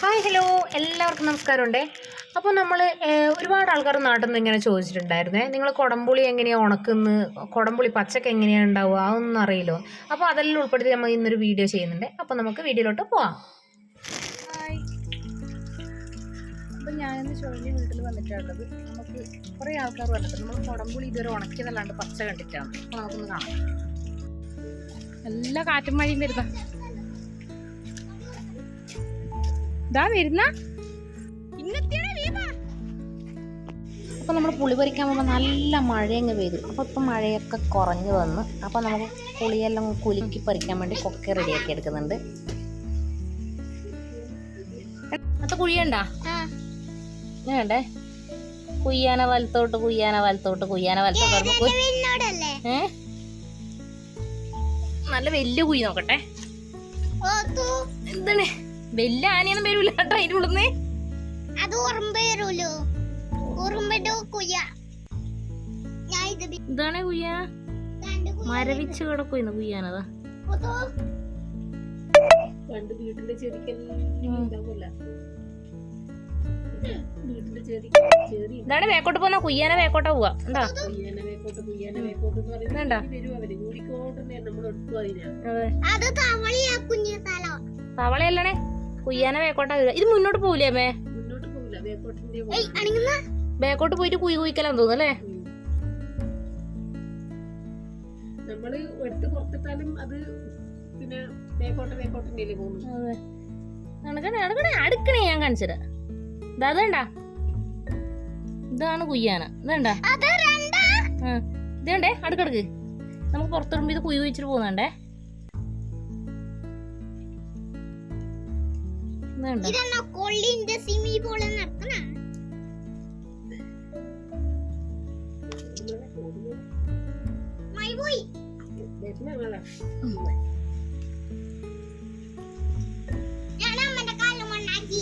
Hi hello എല്ലാവർക്കും നമസ്കാരമുണ്ട്. അപ്പോൾ നമ്മൾ ഒരുപാട് ആൾക്കാർ നാട്ടിൽ നിന്ന് ഇങ്ങനെ ചോദിച്ചിട്ടുണ്ടായിരുന്നേ നിങ്ങൾ കുടംപുളി എങ്ങനെയാണ് ഉണക്കുന്ന കുടംപുളി പച്ചക്ക് എങ്ങനെയാണ് ഉണ്ടാവുക? അതൊന്നും അറിയില്ലോ. അപ്പോൾ അതെല്ലാം ഉൾപ്പെടുത്തി നമ്മൾ ഇന്നൊരു വീഡിയോ ചെയ്യുന്നുണ്ട്. അപ്പോൾ നമുക്ക് വീഡിയോയിലോട്ട് പോവാം. ഹായ് അപ്പോൾ ഞാനിന്ന് ചോദ്യം വീട്ടിൽ വന്നിട്ടുള്ളത് നമുക്ക് കുറേ ആൾക്കാർ വന്നിട്ടുണ്ട്. നമ്മൾ കുടംപുളി ഇതുവരെ ഉണക്കിയതല്ലാണ്ട് പച്ച കണ്ടിട്ടാണ്. അപ്പോൾ നമുക്കൊന്ന് കാണാം. എല്ലാ കാറ്റും മഴയും വരുന്ന ഇതാ വരുന്ന. അപ്പോൾ നമ്മൾ പുളി പറിക്കാൻ പോകുമ്പോൾ നല്ല മഴയങ്ങ് പെയ്തു. അപ്പോൾ ഇപ്പം മഴയൊക്കെ കുറഞ്ഞു വന്ന്. അപ്പോൾ നമുക്ക് പുളിയെല്ലാം കുലുക്കി പറിക്കാൻ വേണ്ടി കൊക്കെ റെഡിയാക്കി എടുക്കുന്നുണ്ട്. അത് കുഴിയണ്ടാ വേണ്ടേ? കുയ്യാന വലത്തോട്ട് കുയ്യാന വലത്തോട്ട് കുയ്യാന വലത്തോട്ട് ഏ? നല്ല വലിയ കുഴി നോക്കട്ടെ. എന്താണ്? വലിയ ആനയൊന്നും വരൂല. ഉള്ളിന്ന് അത് ഉറുമ്പ് വരൂലോ? ഉറുമ്പിന്റെ കുയ്യ. ഇതാണ് മരവിച്ച് കിടക്കുന്നു കുയ്യാനതാ. പണ്ട് വീട്ടിലെ ഇതാണ് വേക്കോട്ട് പോന്ന കുയ്യാന വേക്കോട്ടാ പോവാ. എന്താ? കുയ്യാന വേക്കോട്ട് കുയ്യാന വേക്കോട്ട്. ഇത് മുന്നോട്ട് പോവില്ലേ അമ്മേ? ബാക്കോട്ട് പോയിട്ട് കുയി കുയിക്കലാന്ന് തോന്നുന്നു അല്ലേ? നമ്മൾ എടുത്ത് പുറത്തിട്ടാലും അത് പിന്നെ വേക്കോട്ട വേക്കോട്ടിന്റെ പോകുന്നു. അതെ. നടക്കണേ നടക്കണേ. അടുക്കണേ ഞാൻ കാണിച്ചത് ഇതാ അതേണ്ടാ ഇതാണ് കുയ്യാന. ഇതേണ്ടേ അടുക്കടുക്ക് നമുക്ക് പുറത്തിടുമ്പോ ഇത് കുയി കുയിച്ചിട്ട് പോകുന്നുണ്ടേ ഇതെന്നാ കൊള്ളിന്റെ സിമി പോലെ നടക്കണ? മൈ പോയി ഞാൻ അമ്മന്റെ കാലം മണ്ണാക്കി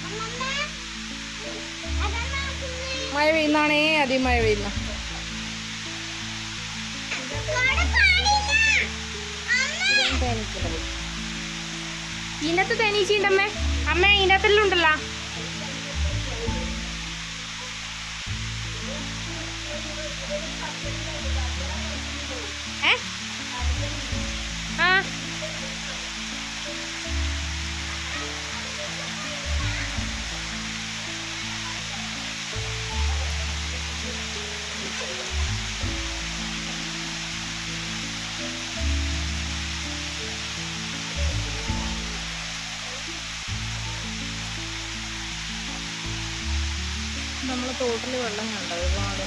അതെന്നാ കുഞ്ഞ് മഴ പെയ്യുന്നാണേ അധികം മഴ പെയ്യുന്ന ഇതിനകത്ത് തേനീച്ചയുണ്ടമ്മേ. അമ്മേ ഇതിനകത്തെല്ലാം ഉണ്ടല്ലോ. തോട്ടിൽ വെള്ളം കണ്ടോ? ഒരുപാട്.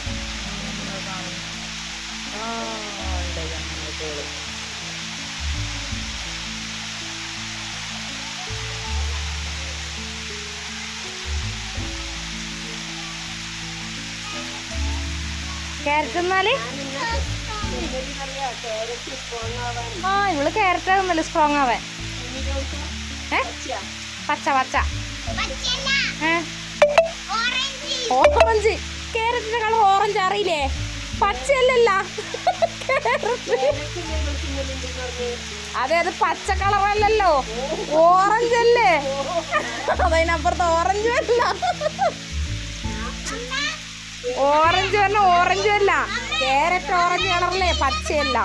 ആ ഉണ്ട് തോട് ക്യാരറ്റ് എന്നാൽ ആ ഇവൾ ക്യാരറ്റ് ആകുന്നല്ലേ സ്ട്രോങ് ആവാൻ. ഏ? പച്ച പച്ച. ഏ? ഓറഞ്ച് ക്യാരറ്റിന്റെ കളർ ഓറഞ്ച് അറിയില്ലേ? പച്ചയല്ലല്ല. അതെ അത് പച്ച കളറല്ലല്ലോ ഓറഞ്ച് അല്ലേ? അതിനപ്പുറത്ത് ഓറഞ്ച് അല്ല. ഓറഞ്ച് പറഞ്ഞ ഓറഞ്ച് അല്ല. കേരറ്റ് ഓറഞ്ച് കളറല്ലേ പച്ചയല്ല.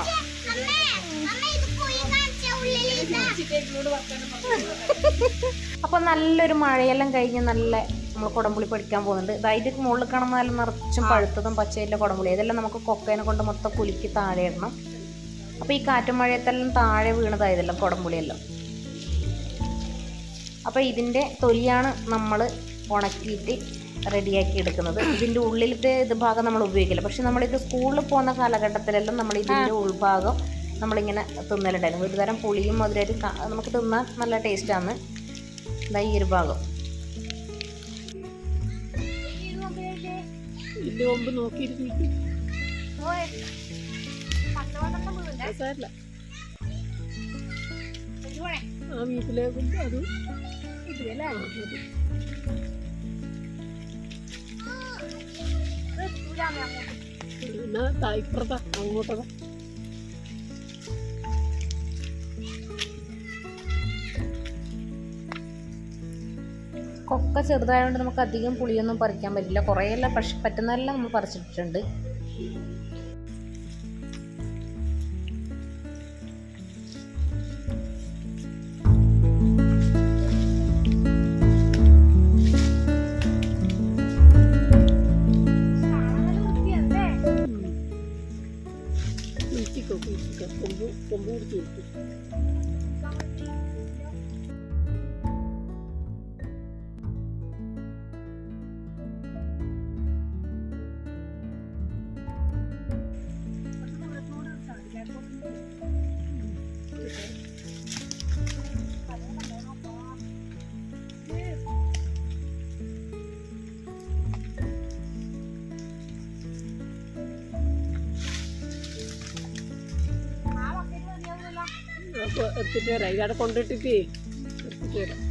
അപ്പൊ നല്ലൊരു മഴയെല്ലാം കഴിഞ്ഞ് നല്ല നമ്മൾ കുടംപുളി പഠിക്കാൻ പോകുന്നുണ്ട്. ഇതായിട്ട് മുകളിൽ കാണുന്ന നല്ല നിറച്ചും പഴുത്തതും പച്ചയിലെ കുടംപുളി. ഇതെല്ലാം നമുക്ക് കൊക്കേനെ കൊണ്ട് മൊത്തം കുലുക്കി താഴെ ഇടണം. അപ്പോൾ ഈ കാറ്റും മഴയത്തെല്ലാം താഴെ വീണതായതെല്ലാം കുടംപുളിയെല്ലാം. അപ്പോൾ ഇതിന്റെ തൊലിയാണ് നമ്മൾ ഉണക്കിയിട്ട് റെഡിയാക്കി എടുക്കുന്നത്. ഇതിന്റെ ഉള്ളിലത്തെ ഇത് ഭാഗം നമ്മൾ ഉപയോഗിക്കില്ല. പക്ഷെ നമ്മളിത് സ്കൂളിൽ പോകുന്ന കാലഘട്ടത്തിലെല്ലാം നമ്മൾ ഇതിന്റെ ഉൾഭാഗം നമ്മളിങ്ങനെ തിന്നലുണ്ടായിരുന്നു. ഒരു തരം പുളിയും മധുരമായിട്ട് നമുക്ക് തിന്നാൻ നല്ല ടേസ്റ്റാണ് ഇതാ ഈ ഒരു ഭാഗം. കല്ല് കൊമ്പ് നോക്കിയിരുന്നിരിക്കും സാരില്ല. ആ വീട്ടിലേക്ക് അത് ഇതിലല്ലേ എന്നാ തായ്പ്രത അങ്ങോട്ടതാ. കൊക്ക ചെറുതായതുകൊണ്ട് നമുക്ക് അധികം പുളിയൊന്നും പറിക്കാൻ പറ്റില്ല കുറേയെല്ലാം പക്ഷെ പറ്റുന്നതെല്ലാം നമ്മൾ പറിച്ചിട്ടുണ്ട് കൊമ്പ് കൊമ്പ് പിടിച്ച് എടുത്തിട്ട് വരാം ഇതവിടെ കൊണ്ടിട്ടിട്ട്. എടുത്തിട്ട് വരാം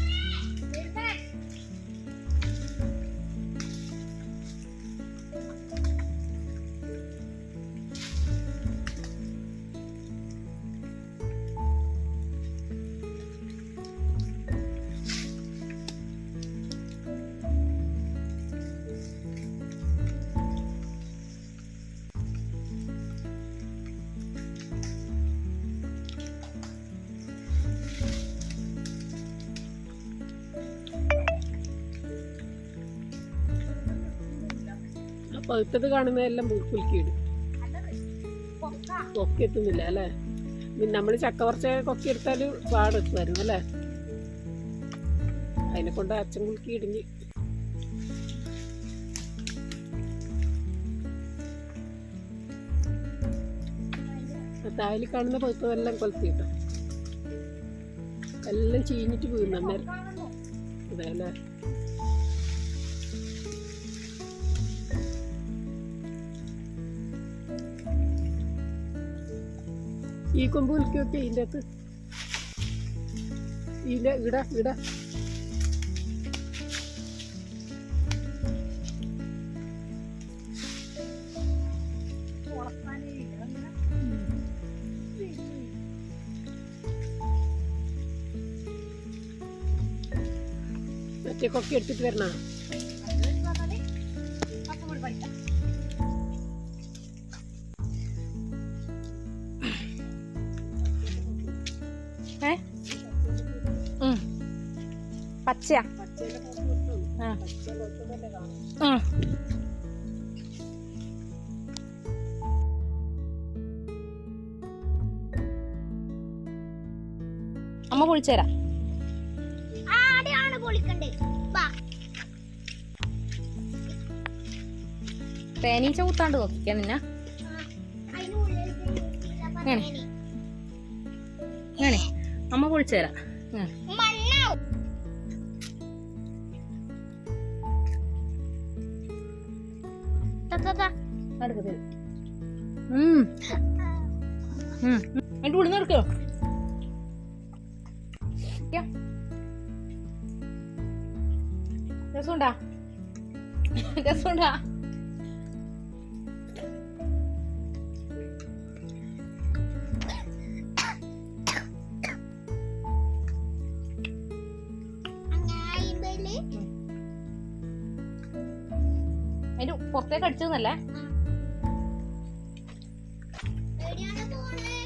പഴുത്തത് കാണുന്നതെല്ലാം കുലുക്കിയിടും കൊക്കി എത്തുന്നില്ല അല്ലേ? നമ്മൾ ചക്ക കുറച്ച് കൊക്കി എടുത്താൽ പാടെത്തുമായിരുന്നു അല്ലേ? അതിനെ കൊണ്ട് അച്ഛൻ കുലുക്കി ഇടിഞ്ഞ്. തായലിൽ കാണുന്ന പഴുത്തതെല്ലാം കൊലത്തി കിട്ടും എല്ലാം ചീഞ്ഞിട്ട് വീഴുന്നു അന്നേരം. അതെ അല്ലേ? ഈ കൊമ്പ് വിളിക്കൊക്കെ ഇതിന്റെ അകത്ത് ഇതിന്റെ ഇട ഇട മറ്റേ കൊക്കി എടുത്തിട്ട് വരണ അമ്മ പൊളിച്ചു തരാം തേനീച്ച കുത്താണ്ട് നോക്കിക്കാൻ നിന്ന. അങ്ങനെ അമ്മ അടുക്ക് തരും ഉം. ഉം. അതിന്റെ എടുക്കോ രസമുണ്ടാ? രസമുണ്ടാ? അതിന്റെ പുറത്തേക്ക് അടിച്ചതെന്നല്ലേ. എവിടെയാണ് പോണേ?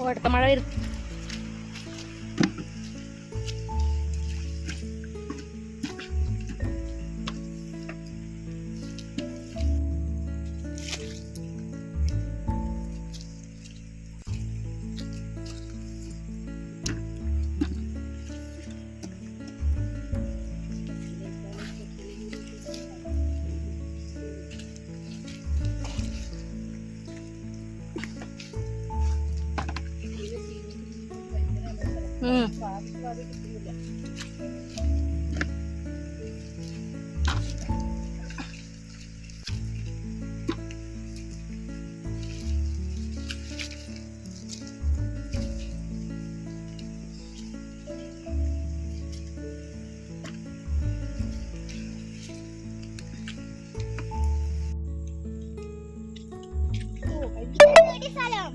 അമ്മ എടുക്കാം അത് കിട്ടുന്നില്ല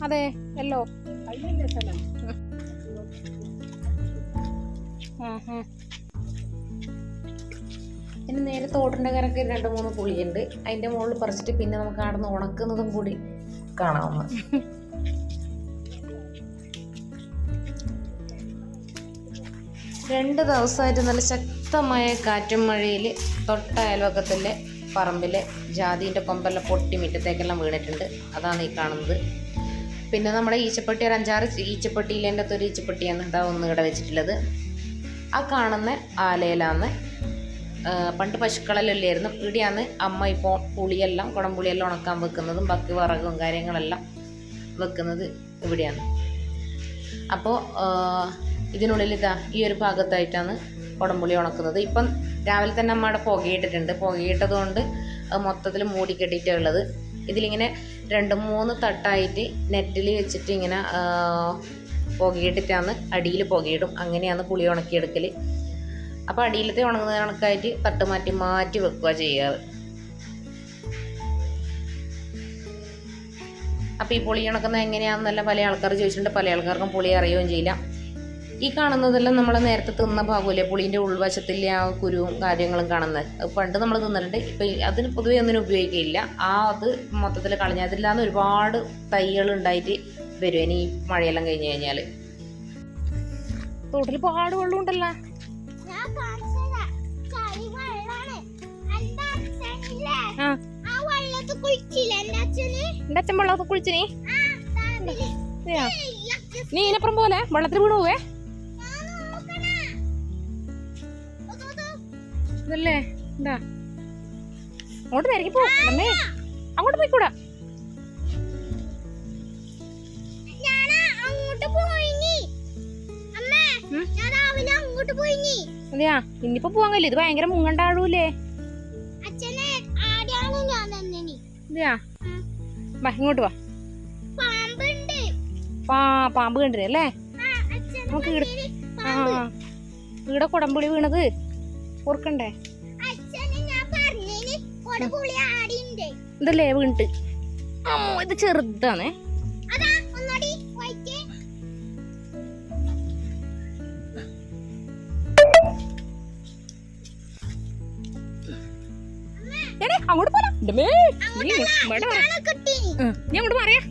അതെ. എല്ലോ കഴിഞ്ഞില്ല സ്ഥലം? പിന്നെ നേരെ തോട്ടിന്റെ കരക്ക് രണ്ട് മൂന്ന് പുളിയുണ്ട്. അതിന്റെ മുകളിൽ പറിച്ചിട്ട് പിന്നെ നമുക്ക് അവിടെ നിന്ന് ഉണക്കുന്നതും കൂടി കാണാവുന്ന. രണ്ട് ദിവസമായിട്ട് നല്ല ശക്തമായ കാറ്റും മഴയിൽ തൊട്ട അയൽവക്കത്തിലെ പറമ്പിലെ ജാതിന്റെ കൊമ്പെല്ലാം പൊട്ടി മുറ്റത്തേക്കെല്ലാം വീണിട്ടുണ്ട്. അതാണ് ഈ കാണുന്നത്. പിന്നെ നമ്മുടെ ഈച്ചപ്പെട്ടി ഒരു അഞ്ചാറ് ഈച്ചപ്പെട്ടിയിൽ എന്റെ അകത്തൊരു ഈച്ചപ്പെട്ടിയാണ് ഇതാ ഒന്ന് ഇവിടെ വെച്ചിട്ടുള്ളത്. ആ കാണുന്ന ആലയിലാന്ന് പണ്ട് പശുക്കളെല്ലാം ഇല്ലായിരുന്നു ഇവിടെയാണ് അമ്മ ഇപ്പോൾ പുളിയെല്ലാം കുടംപുളിയെല്ലാം ഉണക്കാൻ വെക്കുന്നതും ബാക്കി വിറകും കാര്യങ്ങളെല്ലാം വെക്കുന്നത് ഇവിടെയാണ്. അപ്പോൾ ഇതിനുള്ളിൽ ഇതാ ഈ ഒരു ഭാഗത്തായിട്ടാണ് കുടംപുളി ഉണക്കുന്നത്. ഇപ്പം രാവിലെ തന്നെ അമ്മയുടെ പുകയിട്ടിട്ടുണ്ട്. പുകയിട്ടതുകൊണ്ട് അത് മൊത്തത്തിൽ മൂടിക്കെട്ടിയിട്ടുള്ളത് ഇതിലിങ്ങനെ രണ്ട് മൂന്ന് തട്ടായിട്ട് നെറ്റിൽ വെച്ചിട്ട് ഇങ്ങനെ പുകയിട്ടിട്ടാണ് അടിയിൽ പുകയിടും. അങ്ങനെയാണ് പുളി ഉണക്കിയെടുക്കൽ അപ്പോൾ അടിയിലത്തെ ഉണങ്ങുന്ന കണക്കായിട്ട് തട്ട് മാറ്റി മാറ്റി വെക്കുക ചെയ്യാറ് അപ്പോൾ ഈ പുളി ഉണക്കുന്നത് എങ്ങനെയാണെന്നല്ല പല ആൾക്കാർ ചോദിച്ചിട്ടുണ്ട്. പല ആൾക്കാർക്കും പുളി അറിയുകയും ചെയ്യില്ല. ഈ കാണുന്നതെല്ലാം നമ്മൾ നേരത്തെ തിന്ന ഭാഗമല്ലേ? പുളീന്റെ ഉൾവശത്തിലെ ആ കുരുവും കാര്യങ്ങളും കാണുന്നത്. പണ്ട് നമ്മൾ തിന്നിട്ടുണ്ട് ഇപ്പം അതിന് പൊതുവേ ഒന്നിനും ഉപയോഗിക്കില്ല ആ അത് മൊത്തത്തിൽ കളഞ്ഞ അതില്ലാന്ന് ഒരുപാട് തൈകൾ ഉണ്ടായിട്ട് വരും ഇനി മഴയെല്ലാം കഴിഞ്ഞ് കഴിഞ്ഞാൽ തോട്ടിൽ പാട് വെള്ളം ഉണ്ടല്ലോ. എന്റെ അച്ഛൻ വെള്ളമൊക്കെ കുളിച്ചിനി. നീ ഇതിനപ്പുറം പോലെ വെള്ളത്തിൽ വീണു പോവേ ഞാൻ നോക്കണേ. അതോ, അതോ. ഇതല്ലേ? എന്താ അങ്ങോട്ട് തിരക്കി പോ അങ്ങോട്ട് പോയിക്കൂടാ. അതെയാ ഇനിയിപ്പോ പോവാൻ കഴിയില്ല ഇത് ഭയങ്കര മുങ്ങണ്ടാഴൂലേ അതെയാ? വാ ഇങ്ങോട്ട് വാ. പാ പാമ്പ് കണ്ടില്ലേ? അല്ലേ? നമുക്ക് ആ ഇവിടെ കുടംപുളി വീണത്. ഓർക്കണ്ടേ? ഇതല്ലേ വീണിട്ട്? അമ്മോ ഇത് ചെറുതാണേ. നീ ഇവിടെ പറയാ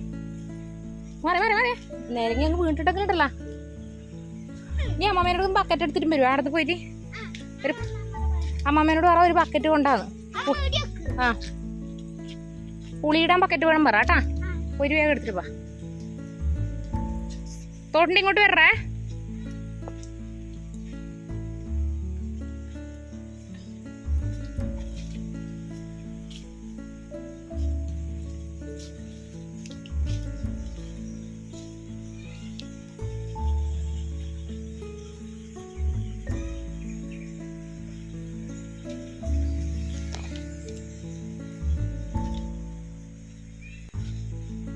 മാറി മാറി മാറി. നേരങ്ങി അങ്ങ് വീണിട്ടൊക്കെ ഉണ്ടല്ലോ നീ അമ്മമ്മേനോട് ബക്കറ്റ് എടുത്തിട്ട് വരും. അവിടെ പോയിട്ട് ഒരു അമ്മമ്മേനോട് പറ ഒരു ബക്കറ്റ് കൊണ്ടാന്ന്. ആ പുളിയിടാൻ ബക്കറ്റ് വേണം പറ കേട്ടാ? ഒരു വേഗം എടുത്തിട്ട് വാ. തോട്ടിന്റെ ഇങ്ങോട്ട് വരേ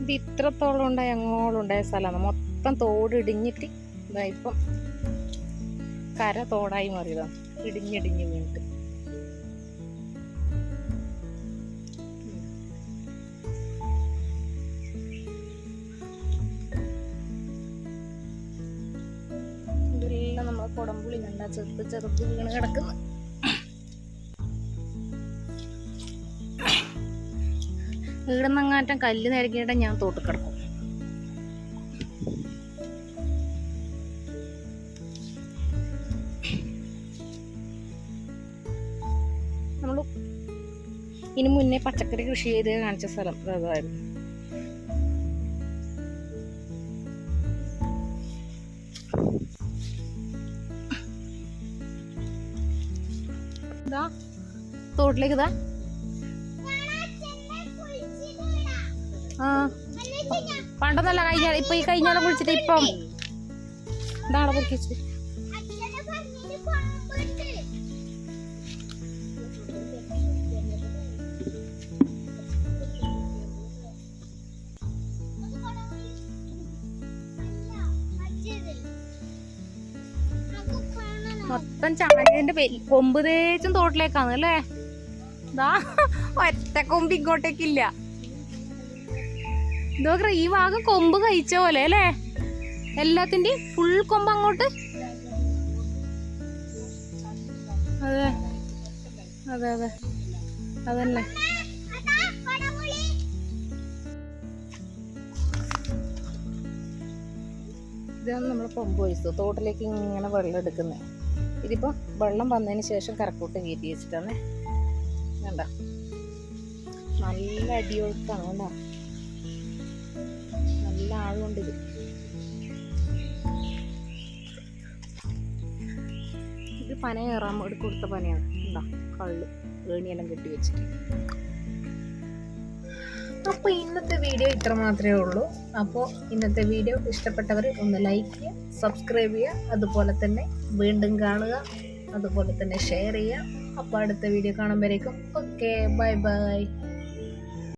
ഇത് ഇത്രത്തോളം ഉണ്ടായ അങ്ങോളം ഉണ്ടായ സ്ഥലമാണ്. മൊത്തം തോട് ഇടിഞ്ഞിട്ട് ഇതാ ഇപ്പം കര തോടായി മാറിയതാണ്. ഇടിഞ്ഞിടിഞ്ഞ് വീണിട്ട്. ഇതെല്ലാം നമ്മളെ കുടംപുളി കണ്ട ചെറുത് ചെറുത് വീണ് കിടക്കുന്നു. ഇവിടെ നിന്നങ്ങാറ്റം കല്ല് നിരക്കിയിട്ട് ഞാൻ തോട്ട് കിടക്കും. ഇനി മുന്നേ പച്ചക്കറി കൃഷി ചെയ്ത് കാണിച്ച സ്ഥലം അതായിരുന്നു. തോട്ടിലേക്ക് ഇതാ. ആ. പണ്ടൊന്നല്ല കഴിഞ്ഞ ഇപ്പൊ ഈ കഴിഞ്ഞാലും കുളിച്ചിട്ട് ഇപ്പം. എന്താണ് കാണണം. മൊത്തം വെ- കൊമ്പ് തേച്ചും തോട്ടിലേക്കാണ് അല്ലേ? ഒറ്റ കൊമ്പ് ഇങ്ങോട്ടേക്കില്ല. ഇതൊക്കെ ഈ ഭാഗം കൊമ്പ് കഴിച്ച പോലെ അല്ലേ? എല്ലാത്തിന്റെയും ഫുൾ കൊമ്പ് അങ്ങോട്ട്? അതെ അതെ അതെ. അതന്നെ. ഇതാണ് നമ്മൾ കൊമ്പ് ഒഴിച്ചത് തോട്ടിലേക്ക് ഇങ്ങനെ വെള്ളം എടുക്കുന്നത് ഇതിപ്പോൾ വെള്ളം വന്നതിന് ശേഷം കറക്കൂട്ട് കയറ്റി വെച്ചിട്ടാണ്. വേണ്ട നല്ല അടിയൊഴുക്കാണ് കേട്ടോ നല്ല ആളുകൊണ്ട് ഇത്. ഇത് പന കയറാൻ ഇവിടെ കൊടുത്ത പനയാണ്. എന്താ കള്ള്. ഏണിയെല്ലാം കെട്ടി വെച്ചിട്ട്. അപ്പോൾ ഇന്നത്തെ വീഡിയോ ഇത്ര മാത്രമേ ഉള്ളൂ. അപ്പോൾ ഇന്നത്തെ വീഡിയോ ഇഷ്ടപ്പെട്ടവർ ഒന്ന് ലൈക്ക് ചെയ്യുക സബ്സ്ക്രൈബ് ചെയ്യുക. അതുപോലെ തന്നെ വീണ്ടും കാണുക. അതുപോലെ തന്നെ ഷെയർ ചെയ്യുക. അപ്പോൾ അടുത്ത വീഡിയോ കാണുമ്പോഴേക്കും ഓക്കെ ബൈ ബൈ